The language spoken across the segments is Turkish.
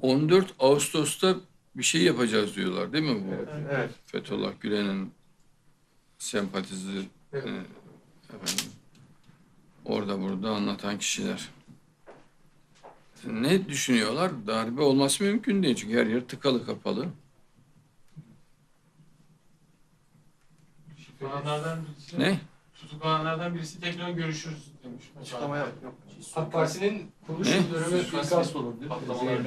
14 Ağustos'ta bir şey yapacağız diyorlar değil mi bu? Evet. Fethullah Gülen'in sempatizi Evet. e, efendim, orada burada anlatan kişiler. Ne düşünüyorlar? Darbe olması mümkün değil çünkü her yer tıkalı kapalı. Tutuklananlardan birisi, Ne? tutuklananlardan birisi tekrar görüşürüz demiş. Açıklama yap. Yok. AK Parti'nin kuruluş Ne? yıl dönümü Suikast olabilir. Patlamalar.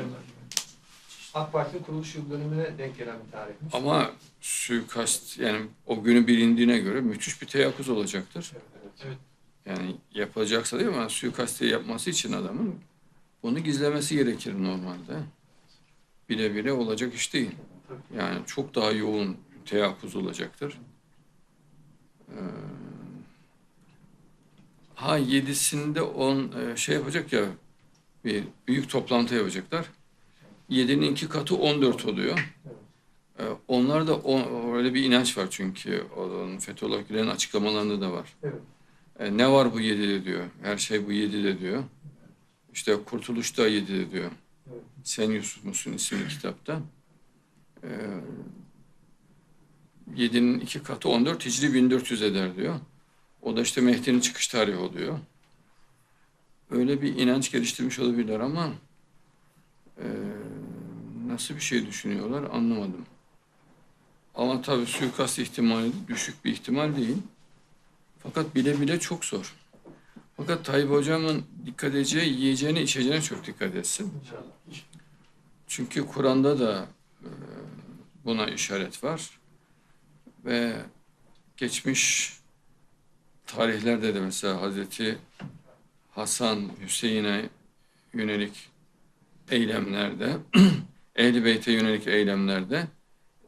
AK Parti'nin kuruluş yıl dönümüne denk gelen bir tarihmiş. Ama suikast yani o günü bilindiğine göre müthiş bir teyakkuz olacaktır. Evet. Yani yapılacaksa değil mi? Suikasti yapması için adamın bunu gizlemesi gerekir normalde. Bile bile olacak iş değil. Yani çok daha yoğun teyakkuz olacaktır. Ee, ha yedisinde on e, şey yapacak ya bir büyük toplantı yapacaklar. Yedinin iki katı 14 oluyor. Ee, onlar da o, öyle bir inanç var çünkü onun Fethullah Gülen'in açıklamalarında da var. Evet. E, ne var bu yedide diyor. Her şey bu yedide diyor. İşte Kurtuluş da yedide diyor. Evet. Sen Yusuf musun isimli kitapta. E, yedinin iki katı 14 Hicri 1400 eder diyor. O da işte Mehdi'nin çıkış tarihi oluyor. Öyle bir inanç geliştirmiş olabilirler ama e, nasıl bir şey düşünüyorlar anlamadım. Ama tabii suikast ihtimali düşük bir ihtimal değil. Fakat bile bile çok zor. Fakat Tayyip Hocam'ın dikkat edeceği yiyeceğine içeceğine çok dikkat etsin. Çünkü Kur'an'da da e, buna işaret var. Ve geçmiş tarihlerde de mesela Hazreti Hasan Hüseyin'e yönelik eylemlerde, Ehl-i Beyt'e yönelik eylemlerde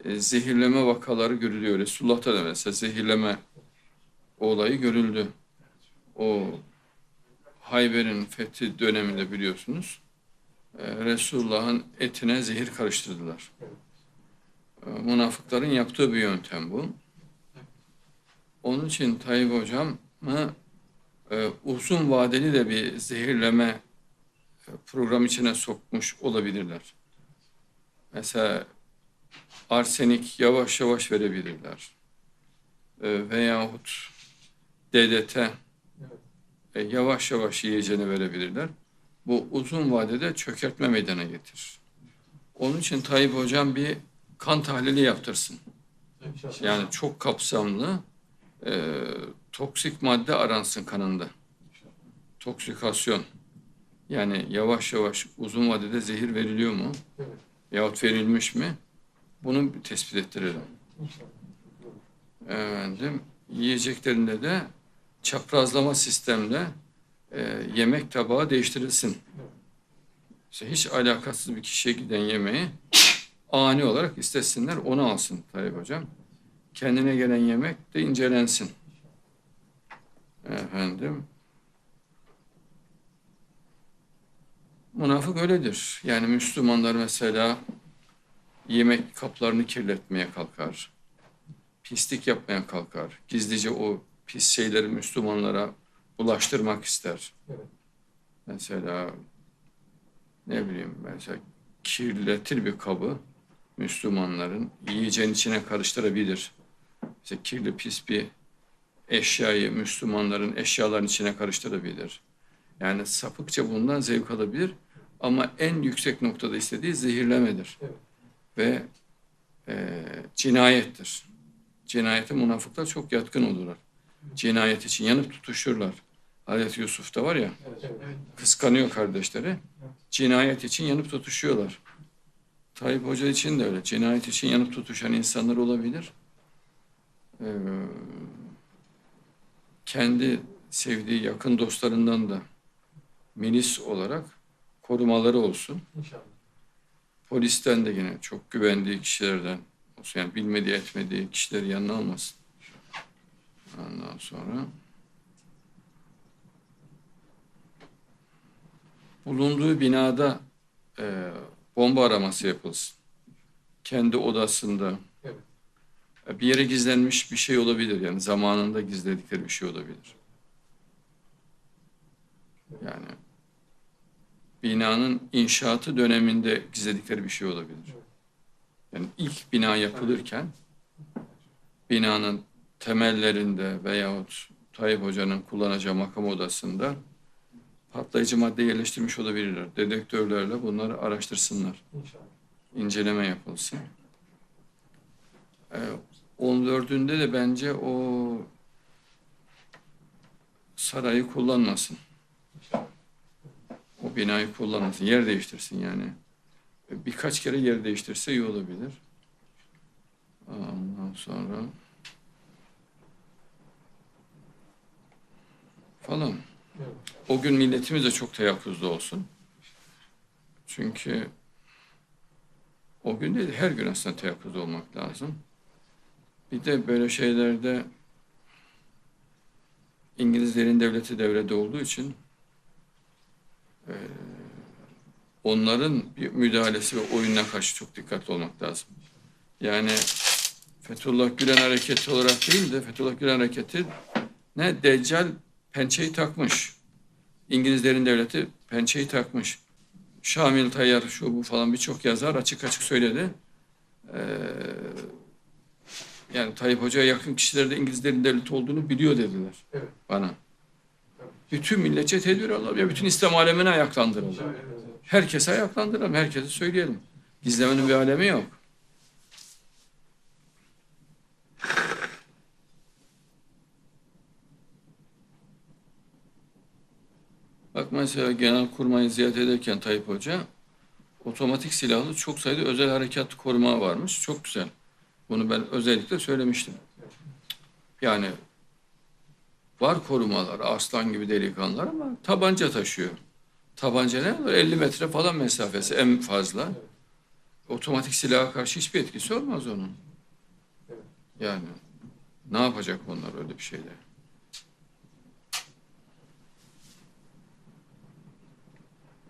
e, zehirleme vakaları görülüyor. Resulullah'ta da mesela zehirleme olayı görüldü. O Hayber'in fethi döneminde biliyorsunuz e, Resulullah'ın etine zehir karıştırdılar. E, Münafıkların yaptığı bir yöntem bu. Onun için Tayyip Hocam e, uzun vadeli de bir zehirleme e, program içine sokmuş olabilirler. Mesela arsenik yavaş yavaş verebilirler. E, veyahut DDT e, yavaş yavaş yiyeceğini verebilirler. Bu uzun vadede çökertme meydana getirir. Onun için Tayyip Hocam bir kan tahlili yaptırsın. Yani çok kapsamlı e, toksik madde aransın kanında. Toksikasyon. Yani yavaş yavaş uzun vadede zehir veriliyor mu? Evet. Yahut verilmiş mi? Bunu tespit ettirelim. Efendim, yiyeceklerinde de çaprazlama sistemle e, yemek tabağı değiştirilsin. İşte hiç alakasız bir kişiye giden yemeği ani olarak istesinler onu alsın Tayyip Hocam. Kendine gelen yemek de incelensin. Efendim. Münafık öyledir. Yani Müslümanlar mesela yemek kaplarını kirletmeye kalkar pislik yapmaya kalkar. Gizlice o pis şeyleri Müslümanlara ulaştırmak ister. Evet. Mesela ne bileyim mesela kirletir bir kabı Müslümanların yiyeceğin içine karıştırabilir. İşte kirli pis bir eşyayı Müslümanların eşyaların içine karıştırabilir. Yani sapıkça bundan zevk alabilir ama en yüksek noktada istediği zehirlemedir. Evet. Ve e, cinayettir. Cinayete münafıklar çok yatkın olurlar. Cinayet için yanıp tutuşurlar. Hazreti Yusuf'ta var ya kıskanıyor kardeşleri. Cinayet için yanıp tutuşuyorlar. Tayyip Hoca için de öyle. Cinayet için yanıp tutuşan insanlar olabilir. Ee, kendi sevdiği yakın dostlarından da milis olarak korumaları olsun. İnşallah. Polisten de yine çok güvendiği kişilerden olsun. Yani bilmediği etmediği kişileri yanına almasın. Ondan sonra bulunduğu binada e, bomba araması yapılsın. Kendi odasında Evet. E, bir yere gizlenmiş bir şey olabilir. Yani zamanında gizledikleri bir şey olabilir. Yani binanın inşaatı döneminde gizledikleri bir şey olabilir. Yani ilk bina yapılırken binanın temellerinde veyahut Tayyip Hoca'nın kullanacağı makam odasında patlayıcı madde yerleştirmiş olabilirler. Dedektörlerle bunları araştırsınlar. İnceleme yapılsın. Ee, 14'ünde de bence o sarayı kullanmasın. O binayı kullanmasın. Yer değiştirsin yani. Birkaç kere yer değiştirse iyi olabilir. Ondan sonra falan. O gün milletimiz de çok teyakkuzda olsun. Çünkü o gün değil, her gün aslında teyakkuzda olmak lazım. Bir de böyle şeylerde İngilizlerin devleti devrede olduğu için eee, onların bir müdahalesi ve oyununa karşı çok dikkatli olmak lazım. Yani Fethullah Gülen hareketi olarak değil de Fethullah Gülen hareketi ne Deccal pençeyi takmış. İngilizlerin devleti pençeyi takmış. Şamil Tayyar şu bu falan birçok yazar açık açık söyledi. Ee, yani Tayyip Hoca'ya yakın kişiler de İngilizlerin devleti olduğunu biliyor dediler Evet. bana. Bütün milletçe tedbir alalım. Ya bütün İslam alemini ayaklandıralım. Herkese ayaklandıralım. Herkese söyleyelim. Gizlemenin bir alemi yok. Bak mesela Genelkurmay'ı ziyaret ederken Tayyip Hoca otomatik silahlı çok sayıda özel harekat koruma varmış. Çok güzel. Bunu ben özellikle söylemiştim. Yani var korumalar, aslan gibi delikanlılar ama tabanca taşıyor. Tabanca ne olur? 50 metre falan mesafesi en fazla. Otomatik silaha karşı hiçbir etkisi olmaz onun. Yani ne yapacak onlar öyle bir şeyle?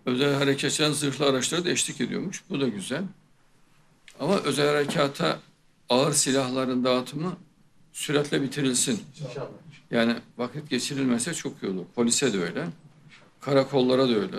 Özel harekatçıların zırhlı araçları da eşlik ediyormuş. Bu da güzel. Ama özel harekata ağır silahların dağıtımı süratle bitirilsin. İnşallah. Yani vakit geçirilmese çok iyi olur. Polise de öyle. Karakollara da öyle.